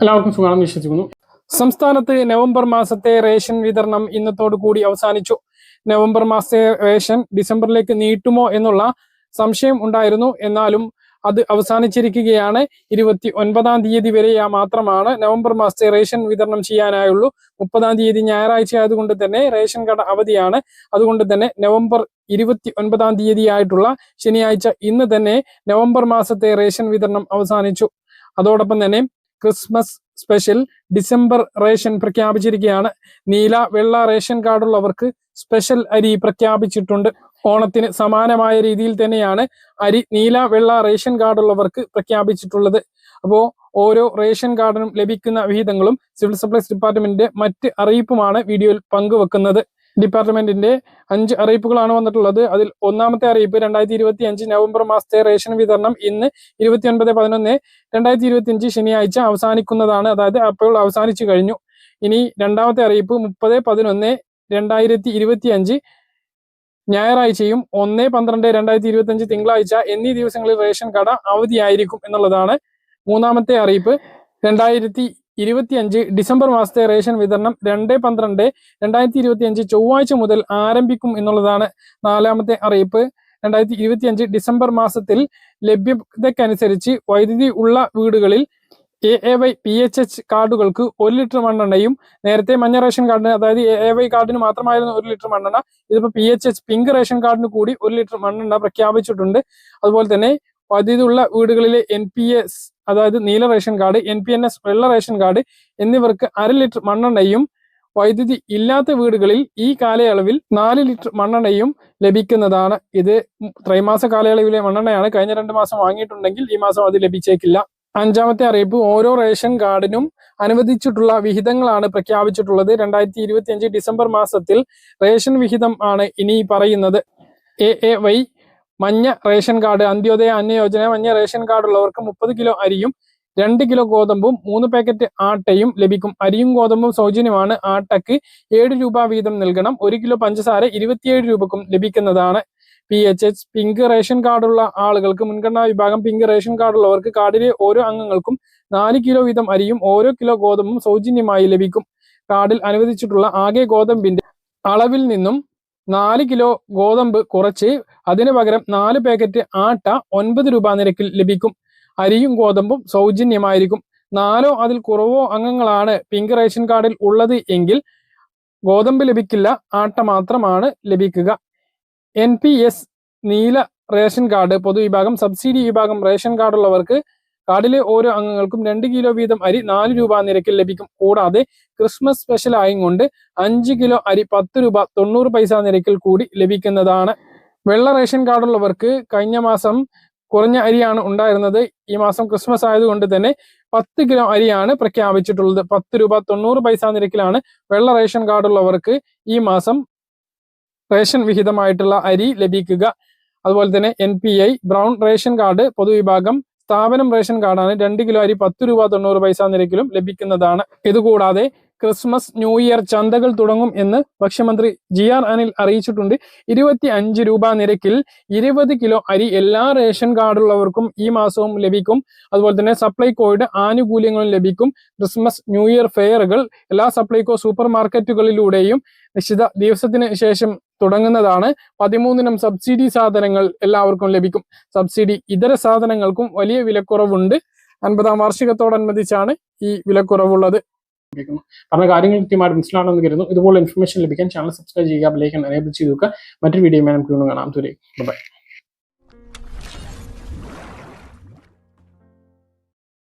എല്ലാവർക്കും സുഖമാണെന്ന് വിശ്വസിക്കുന്നു. സംസ്ഥാനത്ത് നവംബർ മാസത്തെ റേഷൻ വിതരണം ഇന്നത്തോടു കൂടി അവസാനിച്ചു. നവംബർ മാസത്തെ റേഷൻ ഡിസംബറിലേക്ക് നീട്ടുമോ എന്നുള്ള സംശയം ഉണ്ടായിരുന്നു. എന്നാലും അത് അവസാനിച്ചിരിക്കുകയാണ്. ഇരുപത്തി ഒൻപതാം തീയതി വരെ മാത്രമാണ് നവംബർ മാസത്തെ റേഷൻ വിതരണം ചെയ്യാനായുള്ളൂ. മുപ്പതാം തീയതി ഞായറാഴ്ച ആയതുകൊണ്ട് തന്നെ റേഷൻ കട അവധിയാണ്. അതുകൊണ്ട് തന്നെ നവംബർ ഇരുപത്തി ഒൻപതാം തീയതി ആയിട്ടുള്ള ശനിയാഴ്ച ഇന്ന് തന്നെ നവംബർ മാസത്തെ റേഷൻ വിതരണം അവസാനിച്ചു. അതോടൊപ്പം തന്നെ ക്രിസ്മസ് സ്പെഷ്യൽ ഡിസംബർ റേഷൻ പ്രഖ്യാപിച്ചിരിക്കുകയാണ്. നീല വെള്ള റേഷൻ കാർഡുള്ളവർക്ക് സ്പെഷ്യൽ അരി പ്രഖ്യാപിച്ചിട്ടുണ്ട്. ഓണത്തിന് സമാനമായ രീതിയിൽ തന്നെയാണ് അരി നീല വെള്ള റേഷൻ കാർഡുള്ളവർക്ക് പ്രഖ്യാപിച്ചിട്ടുള്ളത്. അപ്പോൾ ഓരോ റേഷൻ കാർഡിനും ലഭിക്കുന്ന വിഹിതങ്ങളും സിവിൽ സപ്ലൈസ് ഡിപ്പാർട്ട്മെന്റിന്റെ മറ്റ് അറിയിപ്പുമാണ് വീഡിയോയിൽ പങ്കുവെക്കുന്നത്. ഡിപ്പാർട്ട്മെന്റിന്റെ അഞ്ച് അറിയിപ്പുകളാണ് വന്നിട്ടുള്ളത്. അതിൽ ഒന്നാമത്തെ അറിയിപ്പ് രണ്ടായിരത്തി ഇരുപത്തി അഞ്ച് നവംബർ മാസത്തെ റേഷൻ വിതരണം ഇന്ന് ഇരുപത്തി ഒൻപത് പതിനൊന്ന് രണ്ടായിരത്തി ഇരുപത്തി അഞ്ച് ശനിയാഴ്ച അവസാനിക്കുന്നതാണ്. അതായത് അപ്പോൾ അവസാനിച്ചു കഴിഞ്ഞു. ഇനി രണ്ടാമത്തെ അറിയിപ്പ് മുപ്പത് പതിനൊന്ന് രണ്ടായിരത്തി ഇരുപത്തി അഞ്ച് ഞായറാഴ്ചയും ഒന്ന് പന്ത്രണ്ട് രണ്ടായിരത്തി ഇരുപത്തി അഞ്ച് തിങ്കളാഴ്ച എന്നീ ദിവസങ്ങളിൽ റേഷൻ കട അവധിയായിരിക്കും എന്നുള്ളതാണ് മൂന്നാമത്തെ അറിയിപ്പ്. രണ്ടായിരത്തി ഇരുപത്തി അഞ്ച് ഡിസംബർ മാസത്തെ റേഷൻ വിതരണം രണ്ട് പന്ത്രണ്ട് രണ്ടായിരത്തി ഇരുപത്തി അഞ്ച് ചൊവ്വാഴ്ച മുതൽ ആരംഭിക്കും എന്നുള്ളതാണ് നാലാമത്തെ അറിയിപ്പ്. രണ്ടായിരത്തി ഇരുപത്തി അഞ്ച് ഡിസംബർ മാസത്തിൽ ലഭ്യതയ്ക്കനുസരിച്ച് വൈദ്യുതി ഉള്ള വീടുകളിൽ A A Y P H H കാർഡുകൾക്ക് ഒരു ലിറ്റർ മണ്ണെണ്ണയും നേരത്തെ മഞ്ഞ റേഷൻ കാർഡിന് അതായത് എ എ വൈ കാർഡിന് മാത്രമായിരുന്നു ഒരു ലിറ്റർ മണ്ണെണ്ണ. ഇതിപ്പോൾ P H H pink ration കാർഡിന് കൂടി ഒരു ലിറ്റർ മണ്ണെണ്ണ പ്രഖ്യാപിച്ചിട്ടുണ്ട്. അതുപോലെ തന്നെ വൈദ്യുതി ഉള്ള വീടുകളിലെ എൻ പി എസ് അതായത് നീല ration card N P N S വെള്ള റേഷൻ കാർഡ് എന്നിവർക്ക് അര ലിറ്റർ മണ്ണെണ്ണയും വൈദ്യുതി ഇല്ലാത്ത വീടുകളിൽ ഈ കാലയളവിൽ നാല് ലിറ്റർ മണ്ണെണ്ണയും ലഭിക്കുന്നതാണ്. ഇത് ത്രൈമാസ കാലയളവിലെ മണ്ണെണ്ണയാണ്. കഴിഞ്ഞ രണ്ട് മാസം വാങ്ങിയിട്ടുണ്ടെങ്കിൽ ഈ മാസം അത് ലഭിച്ചേക്കില്ല. അഞ്ചാമത്തെ അറിയിപ്പ് ഓരോ റേഷൻ കാർഡിനും അനുവദിച്ചിട്ടുള്ള വിഹിതങ്ങളാണ് പ്രഖ്യാപിച്ചിട്ടുള്ളത്. രണ്ടായിരത്തി ഇരുപത്തി അഞ്ച് ഡിസംബർ മാസത്തിൽ റേഷൻ വിഹിതം ആണ് ഇനി പറയുന്നത്. എ എ വൈ മഞ്ഞ റേഷൻ കാർഡ് അന്ത്യോദയ അന്യയോജന മഞ്ഞ റേഷൻ കാർഡ് ഉള്ളവർക്ക് മുപ്പത് കിലോ അരിയും രണ്ട് കിലോ ഗോതമ്പും മൂന്ന് പാക്കറ്റ് ആട്ടയും ലഭിക്കും. അരിയും ഗോതമ്പും സൗജന്യമാണ്. ആട്ടയ്ക്ക് ഏഴ് രൂപ വീതം നൽകണം. ഒരു കിലോ പഞ്ചസാര ഇരുപത്തിയേഴ് രൂപക്കും ലഭിക്കുന്നതാണ്. P H H pink ration കാർഡുള്ള ആളുകൾക്ക് മുൻഗണനാ വിഭാഗം പിങ്ക് റേഷൻ കാർഡുള്ളവർക്ക് കാർഡിലെ ഓരോ അംഗങ്ങൾക്കും നാല് കിലോ വീതം അരിയും ഓരോ കിലോ ഗോതമ്പും സൗജന്യമായി ലഭിക്കും. കാർഡിൽ അനുവദിച്ചിട്ടുള്ള ആകെ ഗോതമ്പിന്റെ അളവിൽ നിന്നും നാല് കിലോ ഗോതമ്പ് കുറച്ച് അതിനു പകരം നാല് പാക്കറ്റ് ആട്ട ഒൻപത് രൂപ നിരക്കിൽ ലഭിക്കും. അരിയും ഗോതമ്പും സൗജന്യമായിരിക്കും. നാലോ അതിൽ കുറവോ അംഗങ്ങളാണ് പിങ്ക് റേഷൻ കാർഡിൽ ഉള്ളത് എങ്കിൽ ഗോതമ്പ് ലഭിക്കില്ല ആട്ട മാത്രമാണ് ലഭിക്കുക. എൻ നീല റേഷൻ കാർഡ് പൊതുവിഭാഗം സബ്സിഡി വിഭാഗം റേഷൻ കാർഡുള്ളവർക്ക് കാർഡിലെ ഓരോ അംഗങ്ങൾക്കും രണ്ട് കിലോ വീതം അരി നാല് രൂപ നിരക്കിൽ ലഭിക്കും. കൂടാതെ ക്രിസ്മസ് സ്പെഷ്യൽ ആയും കൊണ്ട് അഞ്ച് കിലോ അരി പത്ത് രൂപ തൊണ്ണൂറ് പൈസ നിരക്കിൽ കൂടി ലഭിക്കുന്നതാണ്. വെള്ള റേഷൻ കാർഡുള്ളവർക്ക് കഴിഞ്ഞ മാസം കുറഞ്ഞ അരിയാണ് ഉണ്ടായിരുന്നത്. ഈ മാസം ക്രിസ്മസ് ആയതുകൊണ്ട് തന്നെ പത്ത് കിലോ അരിയാണ് പ്രഖ്യാപിച്ചിട്ടുള്ളത്. പത്ത് രൂപ തൊണ്ണൂറ് പൈസ നിരക്കിലാണ് വെള്ള റേഷൻ കാർഡുള്ളവർക്ക് ഈ മാസം റേഷൻ വിഹിതമായിട്ടുള്ള അരി ലഭിക്കുക. അതുപോലെ തന്നെ N P I brown ration card പൊതുവിഭാഗം സ്ഥാപനം റേഷൻ കാർഡാണ്. രണ്ട് കിലോ അരി പത്ത് രൂപ തൊണ്ണൂറ് പൈസ നിരക്കിലും ലഭിക്കുന്നതാണ്. ഇതുകൂടാതെ ക്രിസ്മസ് ന്യൂ ഇയർ ചന്തകൾ തുടങ്ങും എന്ന് ഭക്ഷ്യമന്ത്രി ജി ആർ അനിൽ അറിയിച്ചിട്ടുണ്ട്. ഇരുപത്തി അഞ്ച് രൂപ നിരക്കിൽ ഇരുപത് കിലോ അരി എല്ലാ റേഷൻ കാർഡുള്ളവർക്കും ഈ മാസവും ലഭിക്കും. അതുപോലെ തന്നെ സപ്ലൈകോയുടെ ആനുകൂല്യങ്ങളും ലഭിക്കും. ക്രിസ്മസ് ന്യൂ ഇയർ ഫെയറുകൾ എല്ലാ സപ്ലൈകോ സൂപ്പർ മാർക്കറ്റുകളിലൂടെയും നിശ്ചിത ദിവസത്തിന് ശേഷം തുടങ്ങുന്നതാണ്. പതിമൂന്നിനം സബ്സിഡി സാധനങ്ങൾ എല്ലാവർക്കും ലഭിക്കും. സബ്സിഡി ഇതര സാധനങ്ങൾക്കും വലിയ വിലക്കുറവുണ്ട്. അൻപതാം വാർഷികത്തോടനുബന്ധിച്ചാണ് ഈ വിലക്കുറവുള്ളത്. പറഞ്ഞ കാര്യങ്ങൾ കൃത്യമായിട്ട് മനസ്സിലാണെന്ന് കരുതുന്നു. ഇതുപോലെ ഇൻഫർമേഷൻ ലഭിക്കാൻ ചാനൽ സബ്സ്ക്രൈബ് ചെയ്യുക ബെലൈക്കൻ എനേബിൾ ചെയ്ത് മറ്റൊരു വീഡിയോ നമുക്ക് കാണാം. തുരേ ബൈ